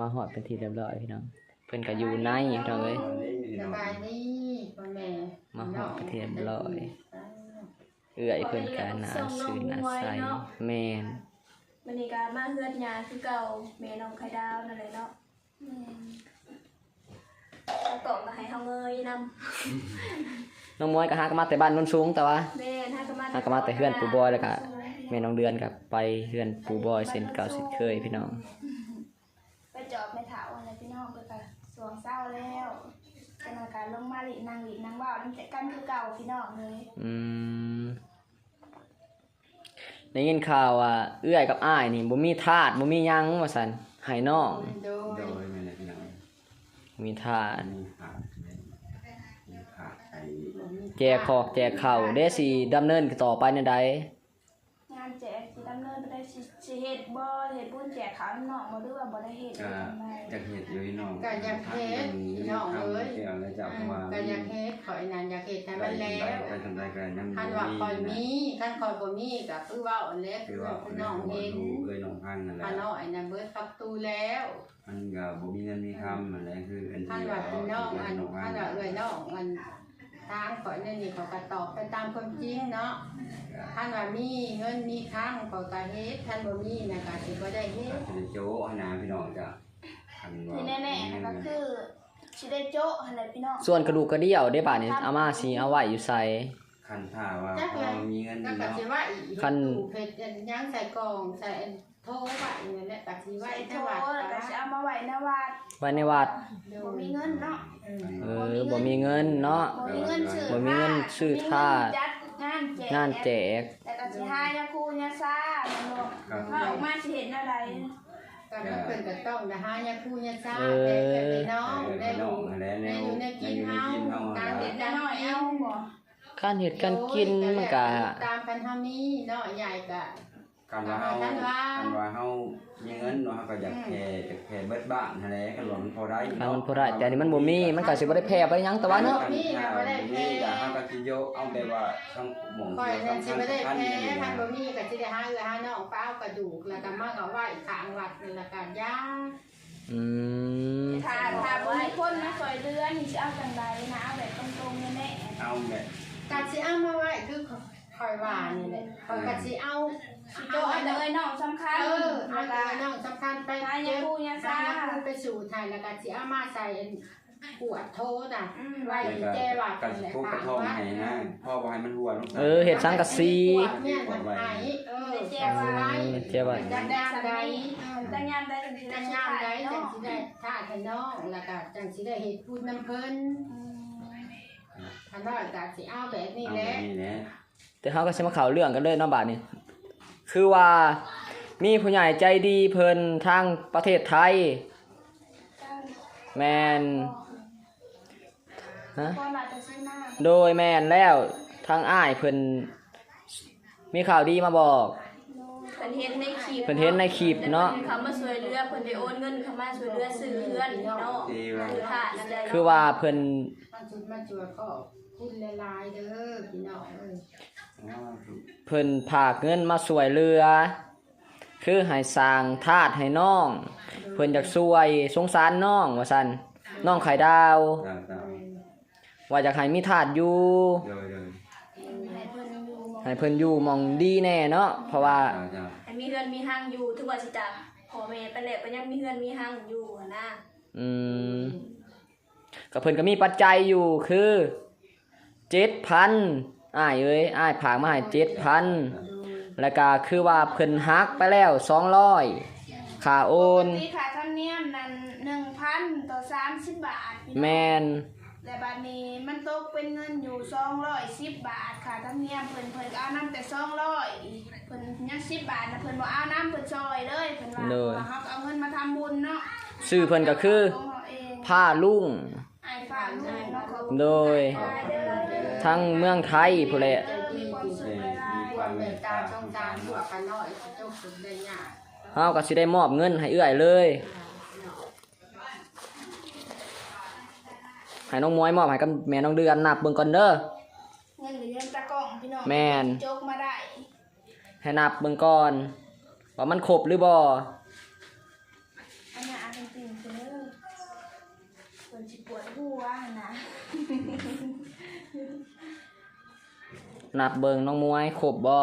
มาหอดเป็นที่เรียบร้อยพี่น้อง เพิ่นก็อยู่ในพี่น้องเอ้ย สบายดีพ่อแม่มาหอดเป็นที่เรียบร้อย เอื้อยเพิ่นก็น่าซื่อน่าใสแม่นวันนี้ก็มาเฮือดยาคือเก่าแม่น้องไข่ดาวนั่นแหละเนาะอืมแล้วก็มาให้เฮาเงยนำน้องมวยก็หาก็มาแต่บ้านโนนสูงแต่ว่า แม่ถ้าก็มาหาก็มาแต่เฮือนปู่บอยแล้วก็ แม่น้องเดือนก็ไปเฮือนปู่บอยเส้นเก่าเส้นเคยพี่น้องไปจ อบไปถาวอะไรพี่น้องก็ก็สวงเศร้าแล้วเป็นอาการลงมาหลีนางหลีนางว่าวนั่นแต่กันคือเก่าพี่น้องเลยอืมได้ยินข่าวว่าเอื้อยกับอ้ายนี่บ่มีทาสบ่มีหยังว่าซั่นให้น้องโดโดยยไม่ได้พี่น้องมีทาสมีขาดมีขาดไอ้แจกขอกแจกข้าวเด้สิดำเนินต่อไปในใด งานแจกสิดำเนินไปได้ สิสิเฮ็ดบ่เฮ็ดบุญแจกขาวน้องบ่หรือว่าบ่ได้เฮ็ดก็ทำไมอยากเห็ดอยู่พี่น้องก็อยากเฮ็ดพี่น้องเอ้ยเกี่ยวแล้วจับว่าก็อยากเฮ็ดขอยนั่นอยากเฮ็ดให้มันแล้วไปทำไรกันยังคันว่าคอยมีคันคอยบ่มีก็คือว่าอันเล็กคืคืออว่าพี่น้องเห็นเคยน้องพังนั่นแหละคันน้อยนั่นเบิดกับตูแล้วมันก็บ่มีเงินมีคำนั่นแหละคืออันคันที่ว่าพี่น้องอันน้องพัคังนว่าเอ้ยน้องมัน ทางข่อยนั่นนี่เขาก็ตอบไปตามความจริงเนาะคันว่ามีเงินมีค้างเขาก็เฮ็ดคันบ่มีน่ะก็สิบ่ได้เฮ็ดก็จะโจ้นะพี่น้องจ้ะคันว่าที่แน่ๆก็คือสิได้โจ๊ะหั่นแหละพี่น้องส่วนกระดูกกระเดี่ยวได้บาดนี้อาม่าสิเอาไว้อยู่ไสคันถ้าว่าพอมีเงินก็มีก็เนาะสิว่าอีกคันเฮ็ดอันยังใส่กล่องใส่อัน โทรไว้นั่นแหละก็สิไว้ไอ้ในโจ๊วัดะแล้วก็สิเอามาไว้ในวัดไว้ในวัด บ่มีเงินเนาะเออบ่มีเงินเนาะ บ่มีเงินซื้อบ่มีเงินซื้อทาสจัดงานแจกงานแจกแต่ก็สิหายาคูยาซ่าแม่นบ่ครับถ้าออกมาสิเห็นอะไรก็มันเป็นก็ต้องนะฮะยาคูยาซ่าเออแต่แต่พี่น้องเออได้พี่น้ดูองนั่นแหละแนได้วดูในกินเฮาการแนเด็วดจะน้อยเอาบ่การเฮ็ดการกินมันก็ตามกันเฮามีเนาะใหญ่ก็ กันว่าเฮากันว่าเฮามีเงินเนาะเฮาก็อยากแผ่อยากแผ่เบิดบ้านนั่นแหละกันว่ามันพอได้ทางมันพอได้แต่อันนี้มันบ่มีมันก็สิบ่ได้แพ้ไปหยังแต่ว่าเนาะมีนะบ่ได้แผ่อยากเฮาก็สิโยเอาแต่ว่าทั้งหม่องคอยนั่นสิบ่ได้คัญแพ้นี่ทางบ่มีก็สิได้หาเอื้อหาน้องเป้ากระดูกแล้วก็มาเอาไว้ข้างวัดนั่นละก็ยาอืมถ้าถ้าบ่มีคนมาช่วยเหลือนี่สิเอาจังไดนะเอาแบบตรงๆแน่เอาแบบก็สิเอามาไว้คือ คอยว่านี่แหละคอยก็สิเอาๆสิโจ๊ะอันเลยน้องสำคัญเออแล้เอาวแต่ก็น้องสำคัญไปหายาคูยาซ่าหายาคูไปสู่ไทยแล้วก็สิเอามาใส่ขวดโทษอะอืมไว้แล้วก็แจ้วัดกันสิทุบกระท่อมให้นะพ่อบ่ให้มันหัวลงเออเฮ็ดสังกะสีขวดเนี่ยมันหายเออแจ้ไว้เจ้าว่าจังได้ใดแต่ยามใดจังสิได้จังสุดงามท้ายใดจังเนาะสิได้ท่าให้น้องแล้วก็จังสิได้เฮ็ดพูดน้ำเพิ่นอืมคันว่าก็สิเอาแบบนี้เอาแหแบละบนี้ แหละแต่เฮาก็สิมาเข้าเรื่องกันเลยเนาะบาดนี้คือว่ามีผู้ใหญ่ใจดีเพิ่นทางประเทศไทย แม่นฮะก็น่าจะซื้อหน้าโดยแม่นแล้วทางอ้ายเพิ่นมีข่าวดีมาบอกเพิ่นเห็นในคลิปเพิ่นเห็นในคลิปเนาะเขามาช่วยเหลือเพิ่นได้โอนเงินเข้ามาช่วยเหลือซื้อเรือนเนาะที่ว่าคือค่ะนั่นแหละคือว่าเพิ่นมันจุดมาจวดก็คุณหลายๆเด้อพี่น้องเอ้ย เพิ่นผากเงินมาช่วยเหลือ คือให้สร้างทาสให้น้อง เพิ่นอยากช่วยสงสารน้องว่าซั่นน้องไข่ดาวจ้าจ้าว่าอยากให้มีทาสอยู่โดยโดยให้เพิ่นอยู่ให้เพิ่นอยู่หมองดีแน่เนาะเพราะว่าจ้าจ้าให้มีเฮือนมีห้างอยู่ถึงว่าสิจับพ่อแม่ไปแล้วก็ยังมีเฮือนมีห้างอยู่หั้นนะอืมก็เพิ่นก็มีปัจจัยอยู่คือ7,000 อ้ายเอ้ยอ้ายผากมาให้7,000แล้วก็คือว่าเพิ่นหักไปแล้ว200ค่าโอนปกติค่าธรรมเนียมนั้น1,000ต่อ30บาทพี่น้องแม่นแต่บัดนี้มันตกเป็นเงินอยู่210บาทค่าธรรมเนียมเพิ่นเพิ่นก็เอานํแต่200เพิ่นยัง10บาทนะเพิ่นบ่เอานํเพิ่นซอยเลยเพิ่นว่าว่าเฮาก็เอาเงินมาทำบุญเนาะชื่อเพิ่นก็คือของเราเองผ้าลุ่งไอ้ฝากลูกเนาะขอบคุณโดยหลายเด้อ ทั้งเมืองไทยพู้นลี้องาวกันน้ยเฮาก็สิได้มอบเงินให้เอื้อยเลย ให้น้องมวยมอบให้กับแม่น้องเดือนนับเบิ่งก่อนเด้อ เงินหรือเงินตะกองพี่น้องแม่นจกมาได้ให้นับเบิ่งก่อนว่ามันครบหรือบ่อันนี้อัจริงๆคือคนสิปวดหัวนะ นับเบิงน้องมวยครบบ่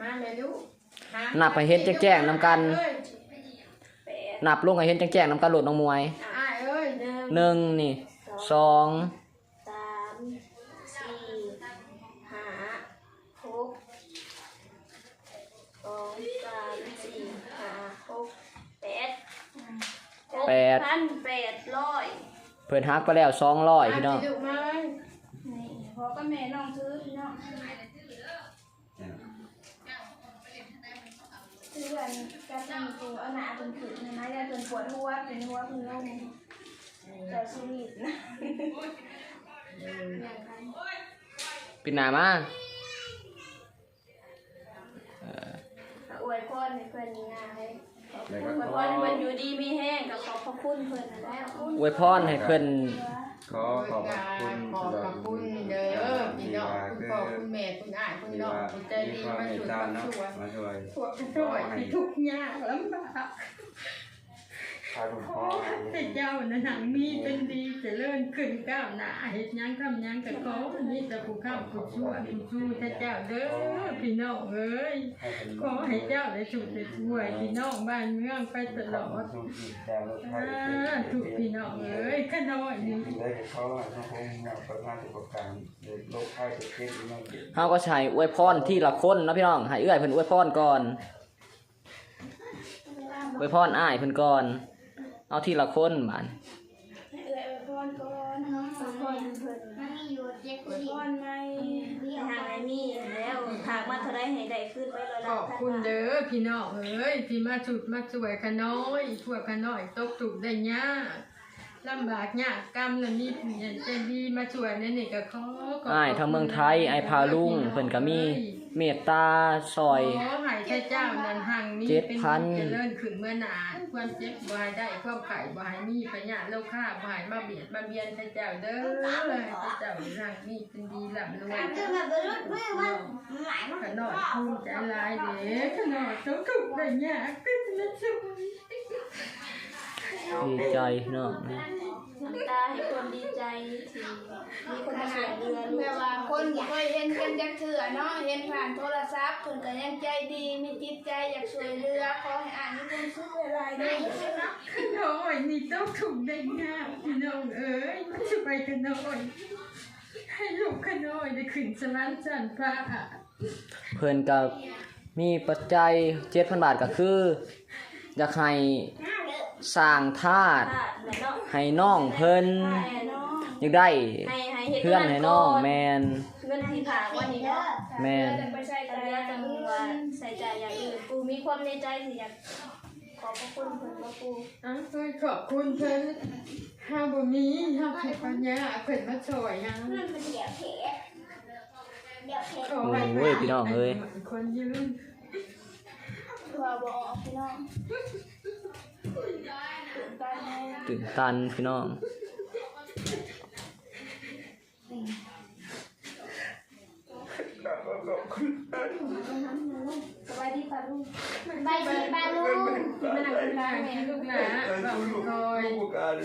มาเลยลูกหานับให้เห็นแจ้งๆนำกัน เอ้ยแปดนับลงให้เห็นแจ้งๆนำกันโหลดน้องมวยอ้ายเอ้ยหนึ่งหนึ่งนี่สองสามสี่ห้าหกสองสามสี่ห้าหกแปดหกพันแปดร้อยเพิ่นฮักไปแล้ว200พี่น้องาสิลูกมา กันกันนั่งตัวเอาหนาจนถึงนะยาจนปวดหัวเป็นหัวเป็นลมแต่ชีวิตนะอย่างนั้นปิดหน้ามาอวยพรให้เพื่อนนี่นะให้ขอบคุณอวยพรให้เพื่อนอยู่ดีมีแห้งกับขอบพระคุณเพื่อนนะแล้วอวยพรให้เพิ่นขอขอบคุณขอบพระคุณเด้อพี่น้องคุณพ่อ คุณแม่คุณอ้ายคุณที่น้องว่าคุณใจมีดีความมาเมตช่วยตามาเนาะช่วยมาช่วยพวกกันช่วยที่ทุกข์ยากลำบาก พาคุณขพ่อให้เจ้านะหนังมีเป็นดีเจริญขึ้นก้าวหน้าเฮ็ดยังทำยังก็ขอมีแต่ผู้ข้ามผู้ชั่วผู้ชูถ้าเจ้าเด้อพี่น้องเอ้ยขอให้เจ้าได้สุขได้ช่วยพี่น้องบ้านเมืองไปตลอดถูกพี่น้องเอ้ยขน้อยนี่ได้เขาสังคมแบบประมาณสิบประการโลกไทยจะเกิดมาเกิดเฮาก็ใช้อวยพรที่ละคนนะพี่น้องให้เอื้อยเพิ่นอวยพรก่อนอวยพรอ้ายเพิ่นก่อน เอาทีละคนบานทางไหนมีแล้วทางมาเท่าไรให้ได้ขึ้นไว้ร้อยขอบคุณเด้อพี่น้องเอ้ยที่มาสุดมาช่วยขน้อยพวขน้อยตกถูกได้ยากลำบากยากกรรมนั่นนี่ผู้ใหญ่ใจดีมาช่วยนั่นนี่ก็ขอขบอ้ายทางเมืองไทยอ้ายพาลุงเพิ่นก็มีเมตตาซอย ขอให้พระเจ้านั้นหังมีเจ็ดเป็นพันเจริญขึ้นเมื่อนานความเจ็บบ่ให้ได้ความไข่บ่ให้มีปัญญาโลค่าบ่ให้มาเบียดมาเบียนพระเจ้าเด้อพระเจ้าหังมีเป็นดีร่ำรวยขนอดภูมิใจหลายเด้ขนอดต้องถูกได้ยากขึ้นนะช่วย ดีใจพี่น้องนะน้ำตาให้คนดีใจที่มีคนมาช่วยเหลือลูกแบบว่าคนบ่เคยเห็นกันจักเถื่อเนาะเห็นผ่านโทรศัพท์เพิ่นก็ยังใจดีมีจิตใจอยากช่วยเหลือขอให้อ่านมีความสุขหลายๆเด้อขนอดนี่ต้องถูกได้ยากพี่น้องเอ้ยมาช่วยขนอดให้ลูกขนอดได้ขึ้นสวรรค์จันทร์ฟ้าเพิ่นก็มีปัจจัย7,000บาทก็คืออยากให้ สร้างธาตุค่ะแม่เนาะให้น้องเพิ่นให้เนาะอยากได้ให้ให้เฮ็ดเพื่อนให้น้องแมนเงินที่ฝากไวันนี้เนาะแม่นจะไปใช้กันแล้วจังว่าใส่ใจอย่างอื่นกูมีความในใจที่อยากขอบพระคุณเพิ่นบ่กูอะเอ้ยขอบคุณเพิ่นห้าบ่มีห้าผิดปัญญาเพิ่นมาช่วยฮะเพื่อนเป็นเดียวเพเดียวเพขอให้โอ้ยพี่น้องเอ้ยคนยืนตัวบ่ออกพี่น้อง ตื่นตาแน่ตื่นตันพี่น้องสบายดีป่ะลูกไปดีป้าลุงมันหนักหลานลูกหลานบอกคอยผู้การ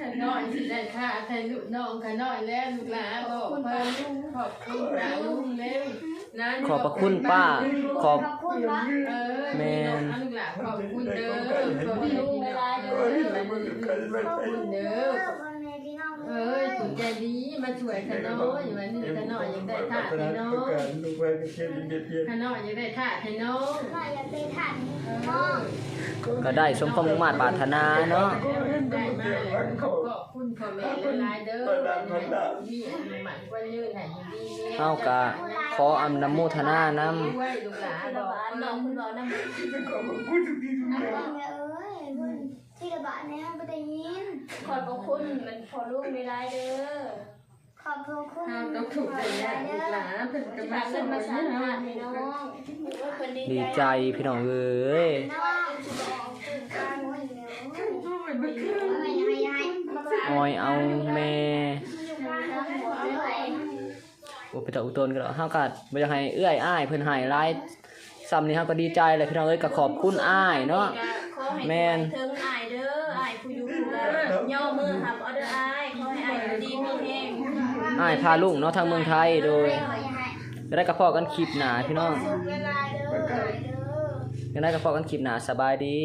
ขน้อยสิได้ค่ะไทยลูกน้องขน้อยแล้วลูกหลานบอกเพิ่นขอบคุณป้าลุงแล้วนะขอบพระคุณป้าขอบ คุณวะเออแม่นลูกหลานขอบคุณเด้อขอบคุณเวลาเด้อขอบคุณเด้อเอ้ยถูกใจดีมาช่วยขน้อยวันนี้ขน้อยยังได้ท่าให้น้องลูกไปก็เช่นเดียดเดียดขน้อยยังได้ท่าให้น้องเออก็ได้สมความมุ่งมา่ปรารถนาเนาะได้มาแล้วขอบคุณพ่อแม่หลายๆเด้อมีอันหมันกว่ายืนให้ดีเฮาก็ขออำนำโมทนานำด้วยลูกหลานคุณบละอกบาทน้องคุณบอกนำขอบคุณทุกทีทุกอย่างที่ ระบาดในห้องก็ได้ยิน ขอบพระคุณมันพอลูกไม่ได้เด้อขอบพระคุณข้าวต้องถูกใจลูกหลานเพิ่นก็ที่มาฝากสเงินอมานสานให้หาเฮาให้น้องเพิ่นดีใจพี่น้องเอ้ยน้องตื่นกันโอ้ยเดี๋ยวโอ้ยบ่คือเอาไงยังไงยังไงออยเอาแม่หัวด้วยโอ้ไปตะอุตนก็แล้วเฮาก็บ่อยากให้เอื้อยอ้ายเพิ่นให้หลายซ้ำนี้เฮาก็ดีใจเลยพี่น้องเอ้ยก็ขอบคุณอ้ายเนาะ แม่นเทิงอายเด้ออายผู้อยู่ผู้แล ย่อมือหับออเดอร์อายขอให้อายอยู่ดีมีแห้ง อ้ายพาลุงเนาะทางเมืองไทยโดยขอยังไงจะได้กระเพาะกันคลิปหนาพี่น้องสุขเวลาเด้อเด้อจะได้กระเพาะกันคลิปหนาสบายดี